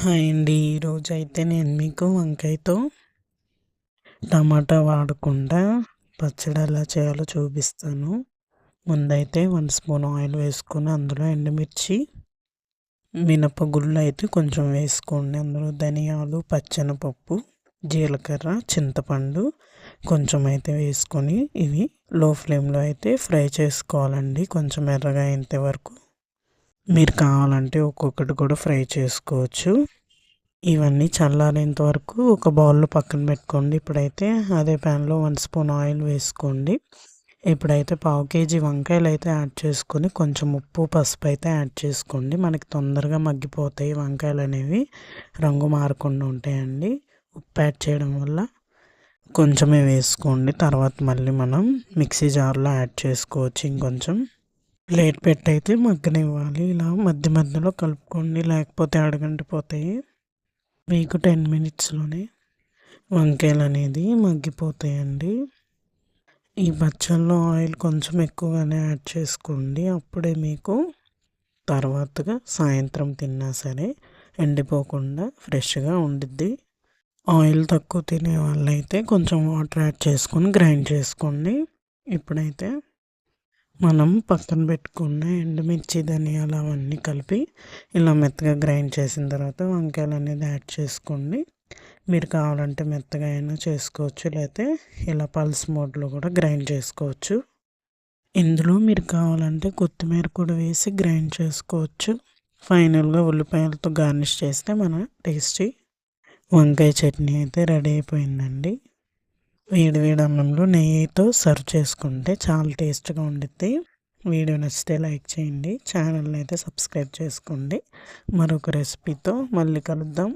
Hi అండి. ఈరోజు అయితే నేను మీకు వంకాయతో టమాటా వాడకుండా పచ్చడి ఎలా చేయాలో చూపిస్తాను. ముందైతే వన్ స్పూన్ ఆయిల్ వేసుకొని అందులో ఎండుమిర్చి మినపగుళ్ళు అయితే కొంచెం వేసుకోండి. అందులో ధనియాలు పచ్చనపప్పు జీలకర్ర చింతపండు కొంచెం అయితే వేసుకొని ఇవి లో ఫ్లేమ్లో అయితే ఫ్రై చేసుకోవాలండి. కొంచెం ఎర్రగా అయ్యేంత వరకు మీరు కావాలంటే ఒక్కొక్కటి కూడా ఫ్రై చేసుకోవచ్చు. ఇవన్నీ చల్లారేంత వరకు ఒక బౌల్లో పక్కన పెట్టుకోండి. ఇప్పుడైతే అదే ప్యాన్లో వన్ స్పూన్ ఆయిల్ వేసుకోండి. ఇప్పుడైతే పావు కేజీ వంకాయలు అయితే యాడ్ చేసుకొని కొంచెం ఉప్పు పసుపు అయితే యాడ్ చేసుకోండి. మనకి తొందరగా మగ్గిపోతాయి వంకాయలు అనేవి. రంగు మారకుండా ఉంటాయండి. ఉప్పు యాడ్ చేయడం వల్ల కొంచెమే వేసుకోండి. తర్వాత మళ్ళీ మనం మిక్సీ జార్లో యాడ్ చేసుకోవచ్చు ఇంకొంచెం. ప్లేట్ పెట్టి అయితే మగ్గనివ్వాలి. ఇలా మధ్య మధ్యలో కలుపుకోండి. లేకపోతే అడగంటిపోతాయి మీకు టెన్ మినిట్స్లోనే వంకాయలు అనేది మగ్గిపోతాయండి. ఈ బచ్చల్లో ఆయిల్ కొంచెం ఎక్కువగానే యాడ్ చేసుకోండి. అప్పుడే మీకు తర్వాతగా సాయంత్రం తిన్నా సరే ఎండిపోకుండా ఫ్రెష్గా ఉండిద్ది. ఆయిల్ తక్కువ తినే వాళ్ళైతే కొంచెం వాటర్ యాడ్ చేసుకొని గ్రైండ్ చేసుకోండి. ఇప్పుడైతే మనం పక్కన పెట్టుకున్న ఎండుమిర్చి ధనియాలు అవన్నీ కలిపి ఇలా మెత్తగా గ్రైండ్ చేసిన తర్వాత వంకాయలు అనేది యాడ్ చేసుకోండి. మీరు కావాలంటే మెత్తగా అయినా చేసుకోవచ్చు లేకపోతే ఇలా పల్స్ మోడ్లో కూడా గ్రైండ్ చేసుకోవచ్చు. ఇందులో మీరు కావాలంటే కొత్తిమీర కూడా వేసి గ్రైండ్ చేసుకోవచ్చు. ఫైనల్గా ఉల్లిపాయలతో గార్నిష్ చేస్తే మన టేస్టీ వంకాయ చట్నీ అయితే రెడీ అయిపోయిందండి. వేడి వేడి అన్నంలో నెయ్యితో సర్వ్ చేసుకుంటే చాలా టేస్ట్గా ఉండిద్ది. వీడియో నచ్చితే లైక్ చేయండి. ఛానల్ని అయితే సబ్స్క్రైబ్ చేసుకోండి. మరొక రెసిపీతో మళ్ళీ కలుద్దాం.